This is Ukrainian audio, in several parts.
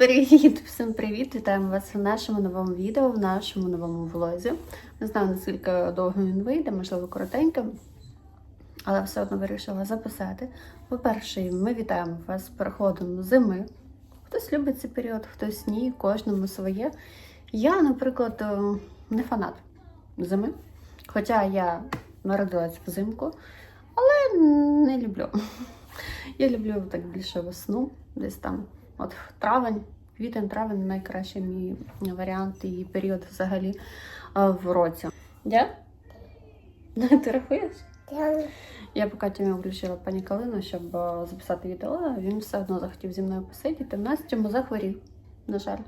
Привіт! Всім привіт! Вітаємо вас в нашому новому відео, в нашому новому влозі. Не знаю, наскільки довго він вийде, можливо, коротеньким, але все одно вирішила записати. По-перше, ми вітаємо вас з переходом зими. Хтось любить цей період, хтось ні, кожному своє. Я, наприклад, е, не фанат зими, хоча я народилась взимку, але не люблю. Я люблю так більше весну, десь там. От травень, квітень, травень найкращий мій варіант і період взагалі в році. Я? Ти рахуєш? Я поки Тімі включила пані Калину, щоб записати відео, а він все одно захотів зі мною посидіти. В нас Тьому захворів, на жаль.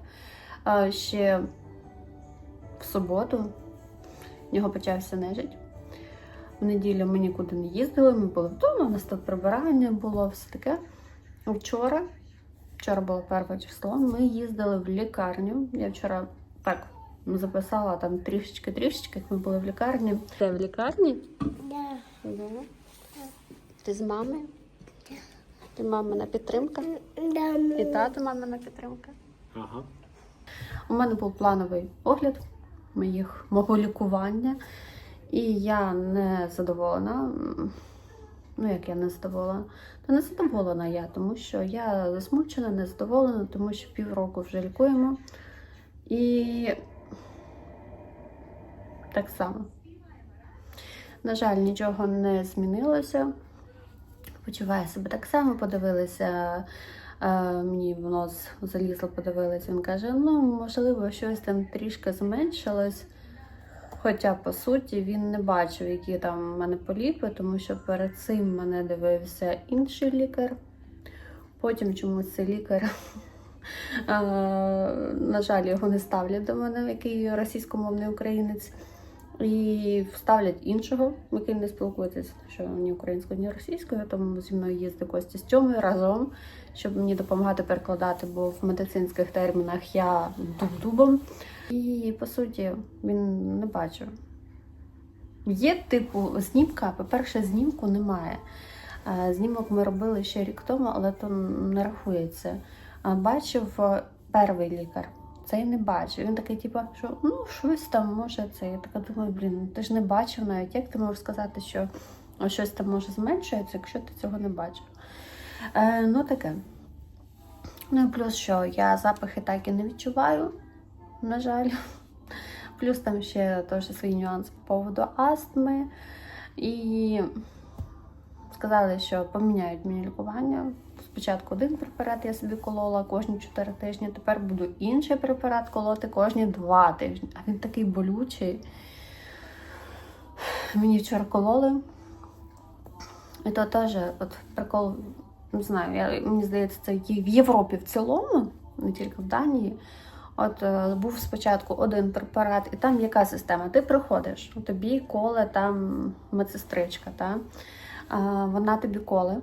Ще в суботу в нього почався нежить. В неділю ми нікуди не їздили, ми були вдома, у нас тут прибирання було, все таке. Вчора, вчора було перше число, ми їздили в лікарню. Я вчора так записала там трішечки-трішечки, як ми були в лікарні. Ти в лікарні? Да. Ти з мамою? Ти мамина підтримка? Да. І тато мамина підтримка. Ага. У мене був плановий огляд моїх, мого лікування, і я не задоволена. Ну, як я не задоволена? Та не задоволена я, тому що я засмучена, не задоволена, тому що півроку вже лікуємо. І так само. На жаль, нічого не змінилося. Почуваю себе так само, подивилися. Е, мені в нос залізло, подивилися. Він каже: ну, можливо, щось там трішки зменшилось. Хоча, по суті, він не бачив, які там в мене поліпи, тому що перед цим мене дивився інший лікар. Потім чомусь цей лікар, на жаль, його не ставлять до мене, який російськомовний українець. І вставлять іншого, який не спілкується, що ні українською, ні російською, тому зі мною їздить Костя з Тьомою разом, щоб мені допомагати перекладати, бо в медицинських термінах я дуб-дубом. І по суті він не бачив. Є типу знімка, по-перше, знімку немає. Е, Знімок ми робили ще рік тому, але то не рахується. Бачив е, перший лікар. Цей не бачив. Він такий, типу, що ну щось там може це. Я така думаю, блін, ти ж не бачив навіть. Як ти можеш сказати, що щось там може зменшується, якщо ти цього не бачив? Е, ну таке. Ну і плюс, що я запахи так і не відчуваю, на жаль. Плюс там ще теж свій нюанс по поводу астми. І сказали, що поміняють мені лікування. Спочатку один препарат я собі колола кожні 4 тижні, тепер буду інший препарат колоти кожні 2 тижні. А він такий болючий. Мені вчора кололи. І то теж от прикол, не знаю, я, мені здається, це в Європі в цілому, не тільки в Данії. От е, був спочатку один препарат, і там яка система? Ти приходиш, тобі коле там медсестричка, та? Вона тобі коле.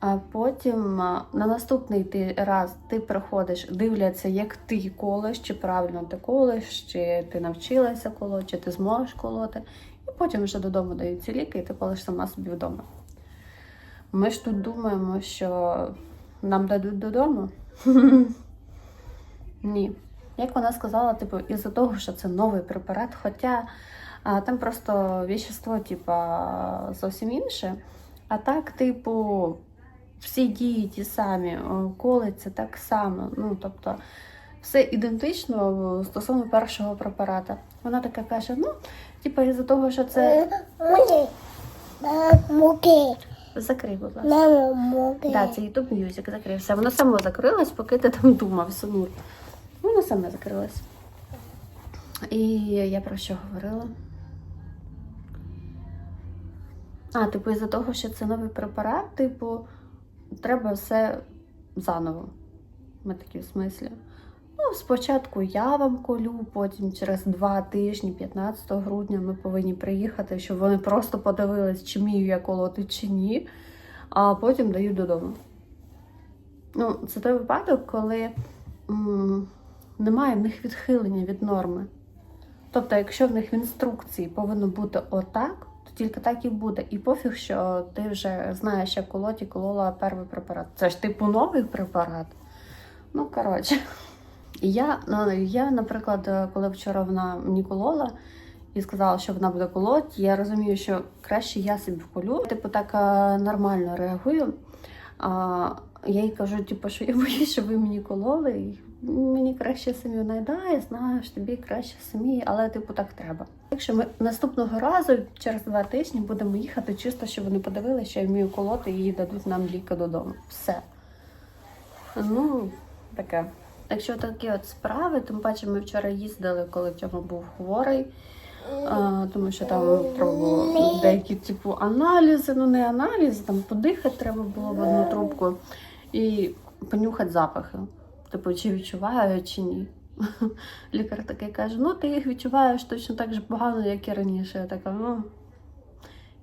А потім на наступний ти раз ти приходиш, дивляться, як ти колеш, чи правильно ти колеш, чи ти навчилася колоти, чи ти зможеш колоти. І потім вже додому дають ці ліки, і ти колеш сама собі вдома. Ми ж тут думаємо, що нам дадуть додому. Ні. Як вона сказала, типу, із-за того, що це новий препарат, хоча а, там просто вещество, типа, зовсім інше. А так, типу, всі дії ті самі, колиться так само. Ну, тобто, все ідентично стосовно першого препарата. Вона така каже: ну, типу, із-за того, що це. Закрий, будь ласка. Так, це YouTube Music закрився. Воно само закрилось, поки ти там думав, Сонур. Воно саме закрилось. І я про що говорила? А, типу, із-за того, що це новий препарат, типу, треба все заново. Ми такі в смислі. Ну, спочатку я вам колю, потім через два тижні, 15 грудня, ми повинні приїхати, щоб вони просто подивились, чи вмію я колоти, чи ні, а потім дають додому. Ну, це той випадок, коли м, немає в них відхилення від норми. Тобто, якщо в них в інструкції повинно бути отак, то тільки так і буде. І пофіг, що ти вже знаєш, як колоті колола перший препарат. Це ж типу новий препарат. Ну, коротше. Я, ну, я, наприклад, коли вчора вона мені колола і сказала, що вона буде колоть, я розумію, що краще я собі вколю. Типу, так е, нормально реагую. А, я їй кажу, типу, що я боюсь, що ви мені кололи. І мені краще самі вона «Да, я знаю, що тобі краще самі, але типу так треба. Якщо ми наступного разу через два тижні будемо їхати, чисто, щоб вони подивилися, що я вмію колоти і дадуть нам ліки додому. Все. Ну, таке. Якщо такі от справи, тим паче ми вчора їздили, коли Тьома був хворий, а, тому що там треба деякі типу аналізи, ну не аналізи, там подихати треба було в одну трубку і понюхати запахи. Типу, чи відчуваю, чи ні. Лікар такий каже: ну ти їх відчуваєш точно так же погано, як і раніше. Я така, ну,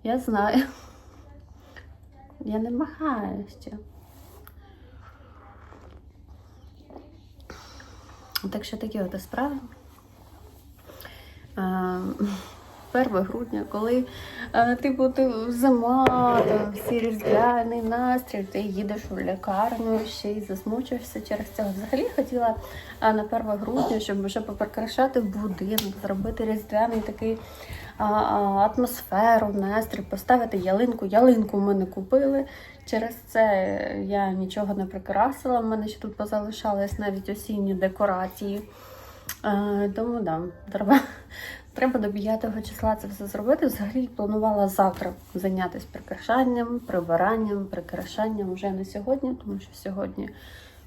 я знаю. Я не махаю ще. Так що такі от справи. Е, 1 грудня, коли е, типу, ти зима, всі різдвяний настрій, ти їдеш у лікарню ще й засмучуєшся через це. Взагалі хотіла е, на 1 грудня, щоб вже поприкрашати будинок, зробити різдвяний такий атмосферу, настрій, поставити ялинку. Ялинку ми не купили. Через це я нічого не прикрасила. У мене ще тут позалишались навіть осінні декорації. Е, тому да, треба, треба до 5 числа це все зробити. Взагалі планувала завтра зайнятися прикрашанням, прибиранням, прикрашанням вже не сьогодні, тому що сьогодні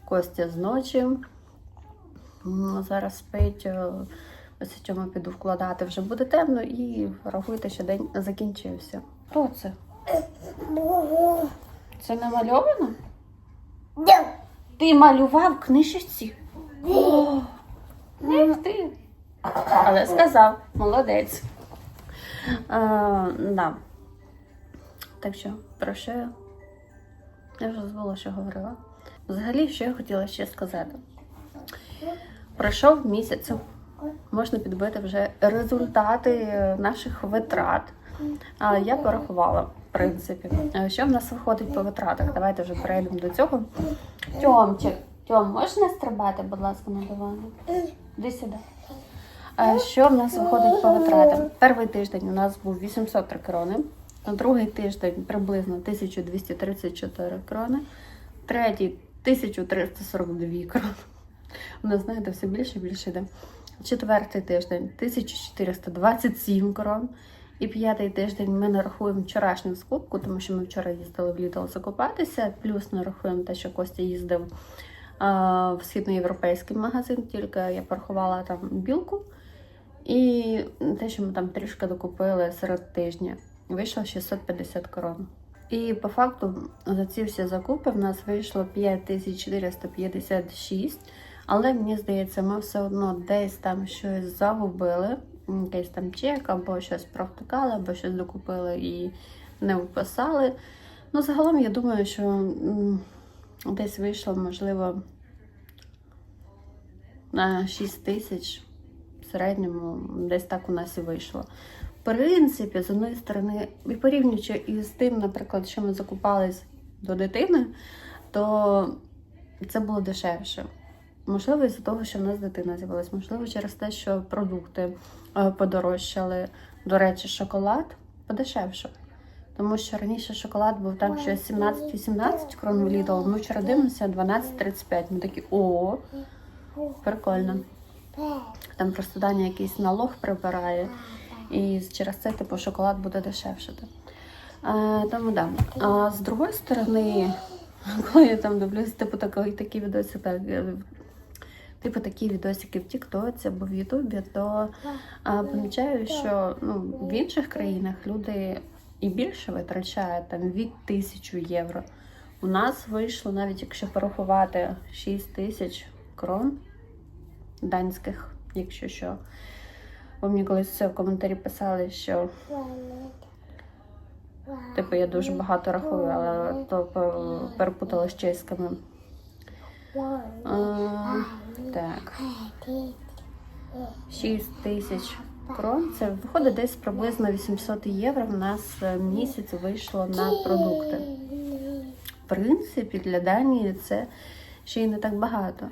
Костя з ночі. Зараз спить. е, Ось чому піду вкладати вже буде темно і рахуйте, що день закінчився. Хто це? Це намальовано? Да. Ти малював в книжці? О, не ти. Але сказав, молодець. А, да. Так що, про що я? Я вже забула, що говорила. Взагалі, що я хотіла ще сказати. Пройшов місяць. Можна підбити вже результати наших витрат. Я порахувала, в принципі, що в нас виходить по витратах. Давайте вже перейдемо до цього. Тьомчик, Тьом, можна стрибати, будь ласка, на дивані? Іди сюди. Що в нас виходить по витратам? Перший тиждень у нас був 803 крони, другий тиждень приблизно 1234 крони, третій 1342 крони. У нас, знаєте, все більше і більше йде. Четвертий тиждень 1427 крон. І п'ятий тиждень ми не рахуємо вчорашню скупку, тому що ми вчора їздили в Lidl закупатися, плюс не рахуємо те, що Костя їздив а, в східноєвропейський магазин, тільки я порахувала там білку. І те, що ми там трішки докупили серед тижня, вийшло 650 крон. І по факту за ці всі закупи в нас вийшло 5456. Але мені здається, ми все одно десь там щось загубили, якийсь там чек, або щось провтикали, або щось докупили і не вписали. Ну, загалом, я думаю, що десь вийшло, можливо, на 6 тисяч в середньому, десь так у нас і вийшло. В принципі, з одної сторони, і порівнюючи із тим, наприклад, що ми закупались до дитини, то це було дешевше. Можливо, із-за того, що в нас дитина з'явилась, можливо, через те, що продукти е, подорожчали. До речі, шоколад подешевшав. Тому що раніше шоколад був там що 17-18 крон в Lidl, ми вчора дивимося 12-35. Ми такі, о, прикольно. Там просто Даня якийсь налог прибирає, і через це типу шоколад буде дешевшати. Е, тому да. А з другої сторони, коли я там дивлюсь, типу такі, такі відоси, так, е, типу такі відосики в Тіктоці або в Ютубі, то а, помічаю, що ну, в інших країнах люди і більше витрачають там від тисячу євро. У нас вийшло, навіть якщо порахувати 6 тисяч крон данських, якщо що. Ви мені колись в коментарі писали, що типу я дуже багато рахую, але то пе- перепутала з чеськими. А, так, 6 тисяч крон. Це виходить десь приблизно 800 євро. В нас місяць вийшло на продукти. В принципі, для Данії це ще й не так багато.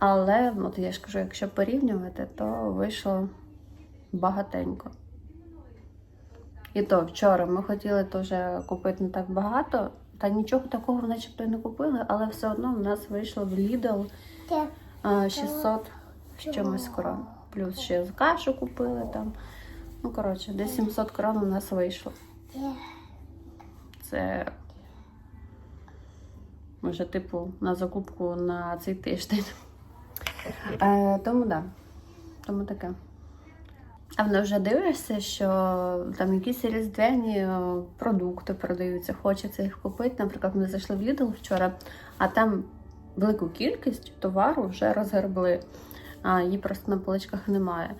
Але, от я ж кажу, якщо порівнювати, то вийшло багатенько. І то вчора ми хотіли теж купити не так багато, та нічого такого начебто і не купили, але все одно в нас вийшло в Lidl 600 з чимось крон. Плюс ще з кашу купили там. Ну, коротше, десь 700 крон у нас вийшло. Це може, типу, на закупку на цей тиждень. Е, тому да. Тому таке. А воно вже дивишся, що там якісь різдвяні е, продукти продаються, хочеться їх купити. Наприклад, ми зайшли в Lidl вчора, а там велику кількість товару вже розгребли, а її просто на поличках немає.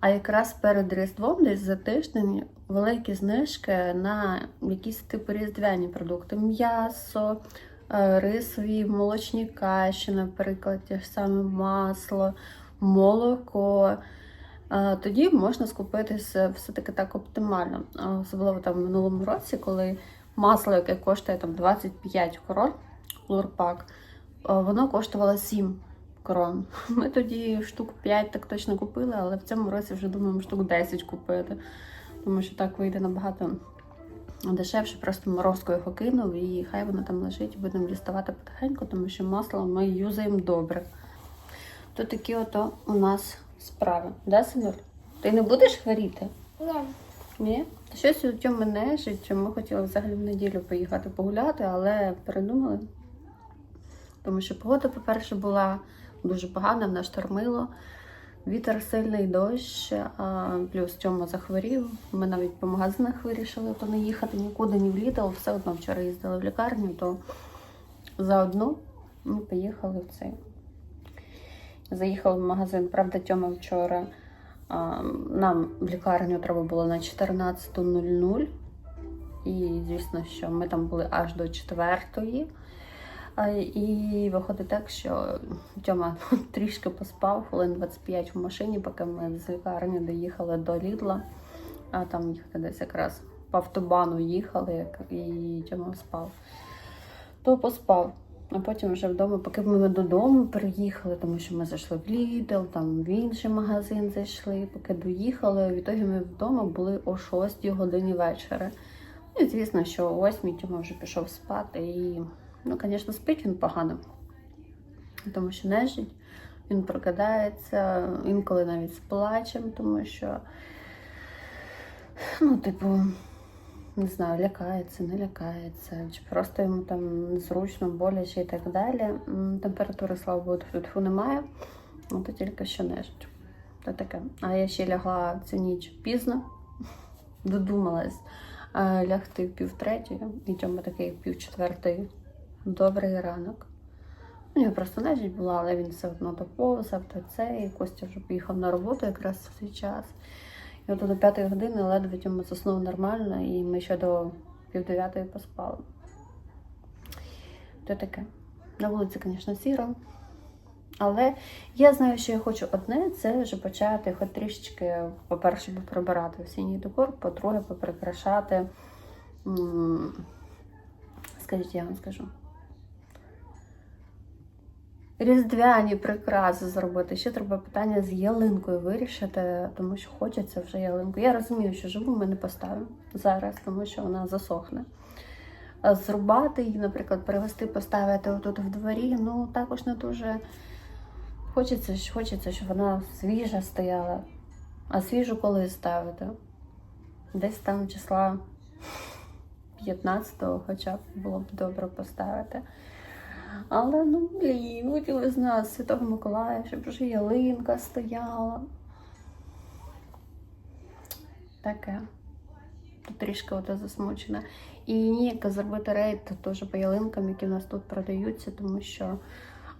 А якраз перед Різдвом, десь за тиждень, великі знижки на якісь типу різдвяні продукти: м'ясо, рисові, молочні каші, наприклад, те ж саме масло, молоко. Е, Тоді можна скупитися все-таки так оптимально. Особливо там в минулому році, коли масло, яке коштує там 25 крон, лурпак, е, воно коштувало 7 крон. Ми тоді штук 5 так точно купили, але в цьому році вже думаємо штук 10 купити. Тому що так вийде набагато дешевше, просто морозкою його кинув і хай воно там лежить, будемо діставати потихеньку, тому що масло ми юзаємо добре. То такі ото у нас справи. Да, Синур? Ти не будеш хворіти? Ні. Ні? Щось у цьому нежить. Ми хотіли взагалі в неділю поїхати погуляти, але передумали. Тому що погода, по-перше, була дуже погана, в нас штормило. Вітер сильний дощ, а плюс Тьома захворів. Ми навіть по магазинах вирішили то не їхати нікуди, ні в Lidl. Все одно вчора їздили в лікарню, то заодно ми поїхали в цей. Заїхали в магазин. Правда, Тьома вчора а, нам в лікарню треба було на 14.00. І звісно, що ми там були аж до 4. І виходить так, що Тьома трішки поспав, хвилин 25 в машині, поки ми з лікарні доїхали до Лідла. А там їхати десь якраз по автобану їхали, і Тьома спав. То поспав. А потім вже вдома, поки ми додому приїхали, тому що ми зайшли в Lidl, там в інший магазин зайшли. Поки доїхали, в ітогі ми вдома були о 6 годині вечора. Ну, і звісно, що о 8 Тьома вже пішов спати. І, ну, звісно, спить він погано, тому що нежить. Він прокидається, інколи навіть з плачем, тому що, ну, типу, не знаю, лякається, не лякається, чи просто йому там незручно, боляче і так далі. Температури, слава Богу, тут немає, ну то тільки що нежить. Та таке. А я ще лягла цю ніч пізно, додумалась е, лягти в пів і Тьома такий пів четвертої. Добрий ранок. У нього просто нежить була, але він все одно доповзав, то це, і Костя вже поїхав на роботу якраз в цей час. І от до п'ятої години ледве Тьома заснув нормально, і ми ще до пів дев'ятої поспали. То таке. На вулиці, звісно, сіро. Але я знаю, що я хочу одне, це вже почати хоч трішечки, по-перше, прибирати осінній декор, по-друге, поприкрашати. Скажіть, я вам скажу. Різдвяні прикраси зробити. Ще треба питання з ялинкою вирішити, тому що хочеться вже ялинку. Я розумію, що живу ми не поставимо зараз, тому що вона засохне. Зрубати її, наприклад, привезти, поставити отут в дворі, ну також не дуже хочеться, хочеться, щоб вона свіжа стояла. А свіжу коли ставити? Десь там числа 15-го хоча б було б добре поставити. Але ну блін, хотіли з нас Святого Миколая, щоб вже ялинка стояла. Таке. Тут трішки ото засмучена. І ніяк зробити рейд теж по ялинкам, які в нас тут продаються, тому що,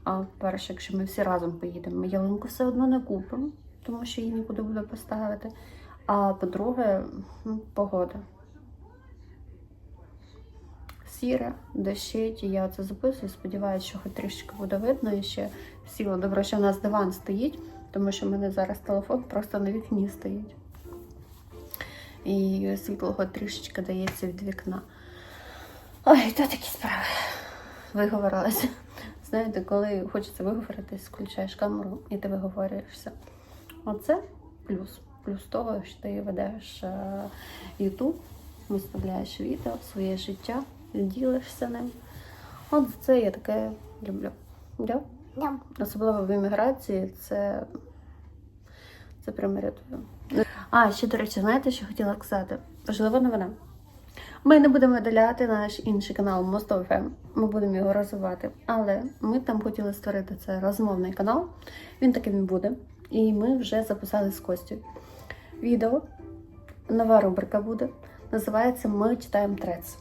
а, перше, якщо ми всі разом поїдемо, ми ялинку все одно не купимо, тому що її нікуди буде поставити. А по-друге, ну, погода. Сіре, дощить, і я це записую. Сподіваюся, що хоч трішки буде видно і ще сіло. Добре, що в нас диван стоїть, тому що в мене зараз телефон просто на вікні стоїть. І світло трішечки дається від вікна. Ой, то такі справи. Виговорилася. Знаєте, коли хочеться виговоритись, включаєш камеру і ти виговорюєшся. Оце плюс. Плюс того, що ти ведеш е, YouTube, виставляєш відео, своє життя, ділишся ним. От за це я таке люблю. Да? Дам. Особливо в імміграції це, це прям рятує. А, ще, до речі, знаєте, що хотіла сказати? Важлива новина. Ми не будемо видаляти наш інший канал Мостов Ми будемо його розвивати. Але ми там хотіли створити це розмовний канал. Він таким буде. І ми вже записали з Костю відео. Нова рубрика буде. Називається Ми читаємо трец.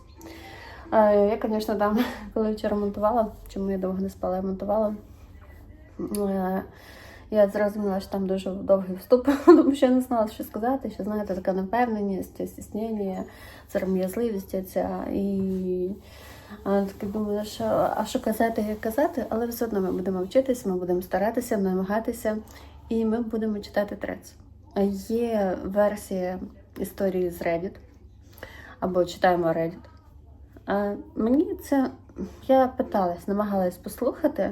Я, звісно, там, коли вчора монтувала, чому я довго не спала, я монтувала. Е, Я зрозуміла, що там дуже довгий вступ, тому що я не знала, що сказати, що знаєте, така невпевненість, стіснення, сором'язливість ця. І таки думаю, що а що казати, як казати, але все одно ми будемо вчитись, ми будемо старатися, намагатися, і ми будемо читати трец. Є версія історії з Reddit, або читаємо Reddit. Мені це я питалась, намагалась послухати,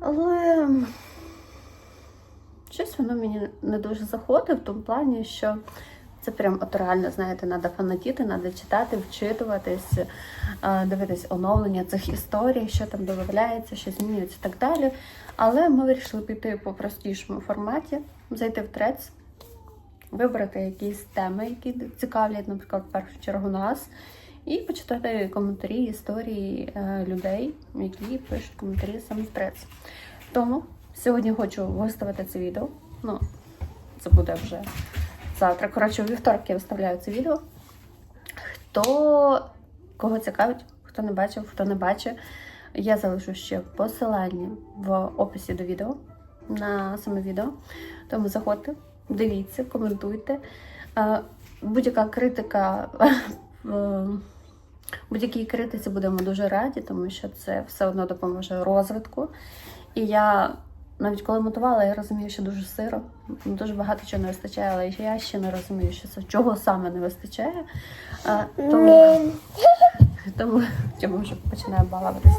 але щось воно мені не дуже заходить в тому плані, що це прям от реально, знаєте, треба фанатіти, треба читати, вчитуватись, дивитись оновлення цих історій, що там додається, що змінюється і так далі. Але ми вирішили піти по простішому форматі, зайти в трец, вибрати якісь теми, які цікавлять, наприклад, в першу чергу нас, і почитати коментарі, історії е, людей, які пишуть коментарі саме в трец. Тому сьогодні хочу виставити це відео. Ну, це буде вже завтра. Коротше, у вівторок я виставляю це відео. Хто кого цікавить, хто не бачив, хто не бачив, я залишу ще посилання в описі до відео на саме відео. Тому заходьте, дивіться, коментуйте. Е, Будь-яка критика. Е, Будь-якій критиці будемо дуже раді, тому що це все одно допоможе розвитку. І я навіть коли монтувала, я розумію, що дуже сиро, дуже багато чого не вистачає, але я ще не розумію, що це чого саме не вистачає. А, тому, тому я вже починаю балуватися,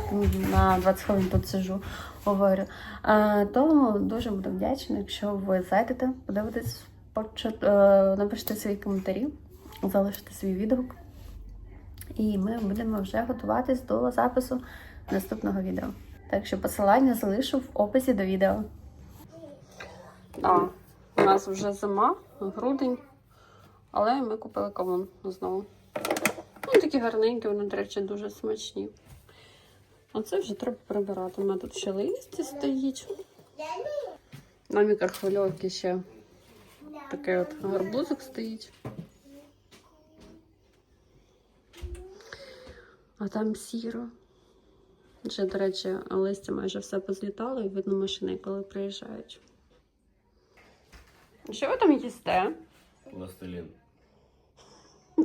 на 20 хвилин тут сижу, говорю. А, тому дуже буду вдячна, якщо ви зайдете, подивитесь, е, напишите свої коментарі, залишите свій відгук. І ми будемо вже готуватись до запису наступного відео. Так що посилання залишу в описі до відео. А, у нас вже зима, грудень, але ми купили кавун знову. Ну, такі гарненькі, вони, до речі, дуже смачні. А це вже треба прибирати. У мене тут ще листя стоїть. На мікрохвильовці ще такий от гарбузик стоїть. А там сіро. Вже, до речі, листя майже все позлітало і видно машини, коли приїжджають. Що ви там їсте? Пластилин.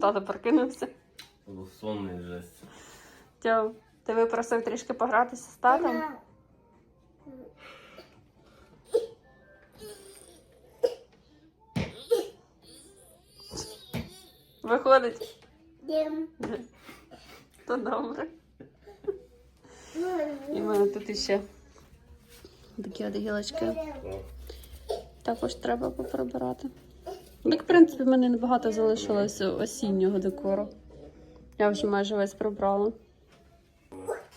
Тато прокинувся. Сонний жесть. Тьо, ти випросив трішки погратися з татом? Виходить, Дим. То добре. І в мене тут іще такі от гілочки. Також треба поприбирати. Так, в принципі, в мене небагато залишилося осіннього декору. Я вже майже весь прибрала.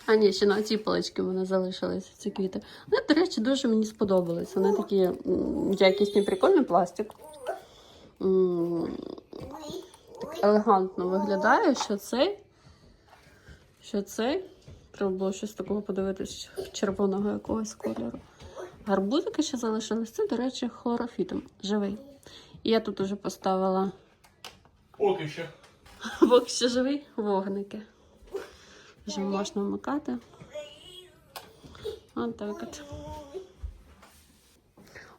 А ні, ще на цій поличці в мене залишилися ці квіти. Вони, до речі, дуже мені сподобались. Вони такі якісні, прикольний пластик. Так елегантно виглядає, що цей. Що цей. Треба було щось такого подивитись червоного якогось кольору. Гарбузики ще залишились. Це, до речі, хлорофітом живий. І я тут уже поставила Поки що. поки що живий вогники. Вже можна вмикати. Отак от.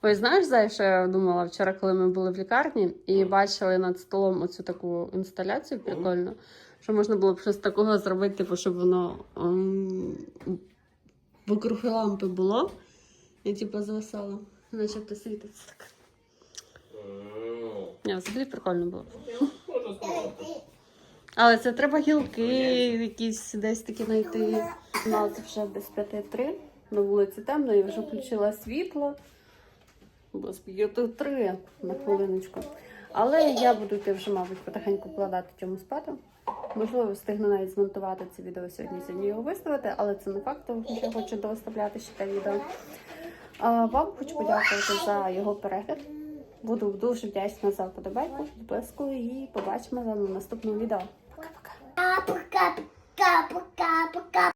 Ой, знаєш, Зай, що я думала вчора, коли ми були в лікарні і бачили над столом оцю таку інсталяцію прикольну, що можна було б щось такого зробити, типу, щоб воно ем, вокруг лампи було. І типу зависало. Начебто світиться так. Ні, взагалі прикольно було. Але це треба гілки якісь десь такі знайти. У нас вже без п'яти три. На вулиці темно, я вже включила світло. Без п'яти три на хвилиночку. Але я буду йти вже, мабуть, потихеньку вкладати цьому спати. Можливо, встигну навіть змонтувати це відео сьогодні, сьогодні його виставити, але це не факт, тому що я хочу доставляти ще те відео. А вам хочу подякувати за його перегляд. Буду дуже вдячна за подобайку, підписку і побачимо з вами в наступному відео. Пока-пока.